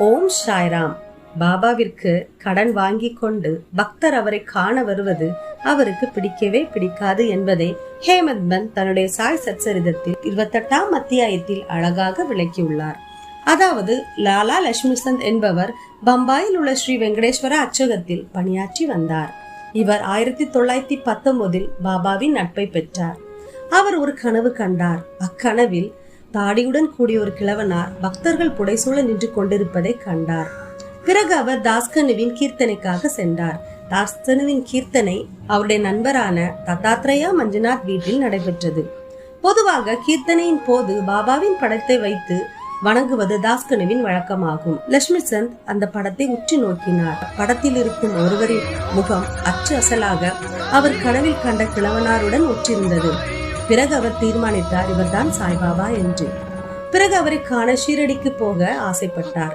ஓம் சாய்ராம். பாபாவிற்கு கடன் வாங்கி கொண்டு பக்தர் அவரை காண வருவது அவருக்கு பிடிக்கவே பிடிக்காது என்பதை ஹேமந்த் பந்த் தன்னுடைய சாய் சச்சரிதத்தில் இருபத்தெட்டாம் அத்தியாயத்தில் அழகாக விளக்கியுள்ளார். அதாவது லாலா லட்சுமிசந்த் என்பவர் பம்பாயில் உள்ள ஸ்ரீ வெங்கடேஸ்வர அச்சகத்தில் பணியாற்றி வந்தார். இவர் ஆயிரத்தி தொள்ளாயிரத்தி பத்தொன்பதில் பாபாவின் நட்பை பெற்றார். அவர் ஒரு கனவு கண்டார். அக்கனவில் தாடியுடன் கூடிய ஒரு கிழவனார் பக்தர்கள் புடைசூழ நின்று கொண்டிருப்பதை கண்டார். பிறகு அவர் தாஸ்கனுவின் கீர்த்தனைக்காக சென்றார். தாஸ்கனுவின் கீர்த்தனை அவருடைய நண்பரான தத்தாத்ரேயா மஞ்சுநாத் வீட்டில் நடைபெற்றது. பொதுவாக கீர்த்தனையின் போது பாபாவின் படத்தை வைத்து வணங்குவது தாஸ்கனுவின் வழக்கமாகும். லட்சுமி சந்த் அந்த படத்தை உற்று நோக்கினார். படத்தில் இருக்கும் ஒருவரின் முகம் அச்சு அசலாக அவர் கனவில் கண்ட கிழவனாருடன் ஒற்றிருந்தது. பிறகு அவர் தீர்மானித்தார் இவர்தான் சாய்பாபா என்று. பிறகு அவரை காண ஷீரடிக்கு போக ஆசைப்பட்டார்.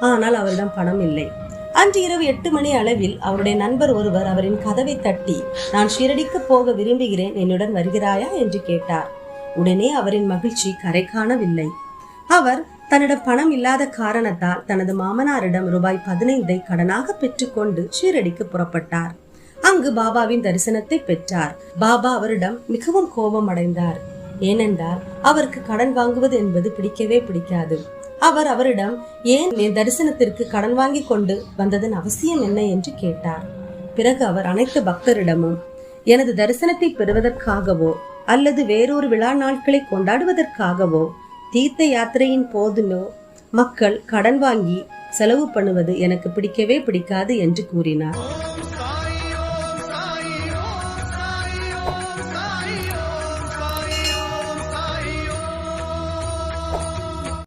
ஆனால் அவரிடம் பணம் இல்லை. அன்று இரவு எட்டு மணி அளவில் அவருடைய நண்பர் ஒருவர் அவரின் கதவை தட்டி நான் ஷீரடிக்கு போக விரும்புகிறேன் என்னுடன் வருகிறாயா? என்று கேட்டார். உடனே அவரின் மகிழ்ச்சி கரை காணவில்லை. அவர் தன்னிடம் பணம் இல்லாத காரணத்தால் தனது மாமனாரிடம் ரூபாய் பதினைந்தை கடனாக பெற்றுக்கொண்டு ஷீரடிக்கு புறப்பட்டார். அங்கு பாபாவின் தரிசனத்தை பெற்றார். பாபா அவரிடம் மிகவும் கோபம் அடைந்தார். ஏனென்றால் அவருக்கு கடன் வாங்குவது என்பது பிடிக்கவே பிடிக்காது. அவர் அவரிடம் ஏன் என் தரிசனத்திற்கு கடன் வாங்கி கொண்டு வந்ததன் அவசியம் என்ன? என்று கேட்டார். பிறகு அவர் அனைத்து பக்தரிடமும் எனது தரிசனத்தை பெறுவதற்காகவோ அல்லது வேறொரு விழா நாட்களை கொண்டாடுவதற்காகவோ தீர்த்த யாத்திரையின் போதிலோ மக்கள் கடன் வாங்கி செலவு பண்ணுவது எனக்கு பிடிக்கவே பிடிக்காது என்று கூறினார்.